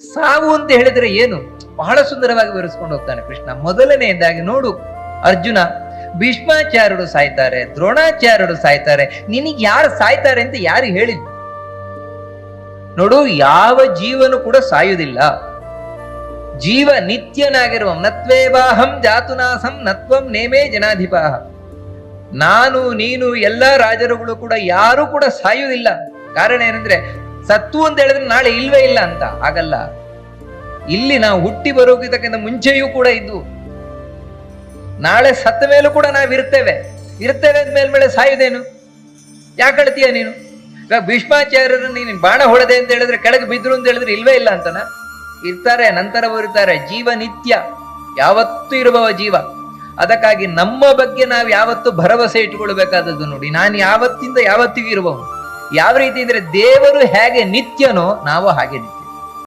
ಸಾವು ಅಂತ ಹೇಳಿದ್ರೆ ಏನು? ಬಹಳ ಸುಂದರವಾಗಿ ವಿವರಿಸ್ಕೊಂಡು ಹೋಗ್ತಾನೆ ಕೃಷ್ಣ. ಮೊದಲನೆಯದಾಗಿ ನೋಡು, ಅರ್ಜುನ ಭೀಷ್ಮಾಚಾರ್ಯರು ಸಾಯ್ತಾರೆ, ದ್ರೋಣಾಚಾರ್ಯರು ಸಾಯ್ತಾರೆ. ನಿನಗೆ ಯಾರು ಸಾಯ್ತಾರೆ ಅಂತ ಯಾರು ಹೇಳಿದ್ ನೋಡು, ಯಾವ ಜೀವನು ಕೂಡ ಸಾಯುವುದಿಲ್ಲ. ಜೀವ ನಿತ್ಯನಾಗಿರುವ ನತ್ವೇವಾಹಂ ಜಾತುನಾಸಂ ನತ್ವಂ ನೇಮೇ ಜನಾಧಿಪಾಹ ನಾನು, ನೀನು, ಎಲ್ಲ ರಾಜರುಗಳು ಕೂಡ ಯಾರು ಕೂಡ ಸಾಯುವುದಿಲ್ಲ. ಕಾರಣ ಏನಂದ್ರೆ ಸತ್ತು ಅಂತ ಹೇಳಿದ್ರೆ ನಾಳೆ ಇಲ್ವೇ ಇಲ್ಲ ಅಂತ. ಆಗಲ್ಲ ಇಲ್ಲಿ ನಾವು ಹುಟ್ಟಿ ಬರೋಕ್ಕಿಂತ ಮುಂಚೆಯೂ ಕೂಡ ಇದ್ದು, ನಾಳೆ ಸತ್ತ ಮೇಲೂ ಕೂಡ ನಾವು ಇರ್ತೇವೆ. ಇರ್ತೇವೆ ಅಂದ ಮೇಲ್ಮೇಲೆ ಸಾಯುದೇನು? ಯಾಕೆ ಅಳ್ತೀಯ ನೀನು? ಇವಾಗ ಭೀಷ್ಮಾಚಾರ್ಯರು ನೀನು ಬಾಣ ಹೊಡೆದೆ ಅಂತ ಹೇಳಿದ್ರೆ ಕೆಳಗೆ ಬಿದ್ರು ಅಂತ ಹೇಳಿದ್ರೆ ಇಲ್ವೇ ಇಲ್ಲ ಅಂತನ? ಇರ್ತಾರೆ ನಂತರ ಇರ್ತಾರೆ. ಜೀವ ನಿತ್ಯ. ಯಾವತ್ತೂ ಇರುವವ ಜೀವ. ಅದಕ್ಕಾಗಿ ನಮ್ಮ ಬಗ್ಗೆ ನಾವು ಯಾವತ್ತು ಭರವಸೆ ಇಟ್ಟುಕೊಳ್ಬೇಕಾದದ್ದು ನೋಡಿ. ನಾನು ಯಾವತ್ತಿಂದ ಯಾವತ್ತಿಗೂ ಇರುವವನು. ಯಾವ ರೀತಿ ಅಂದ್ರೆ ದೇವರು ಹೇಗೆ ನಿತ್ಯನೋ ನಾವು ಹಾಗೆ ನಿತ್ಯ.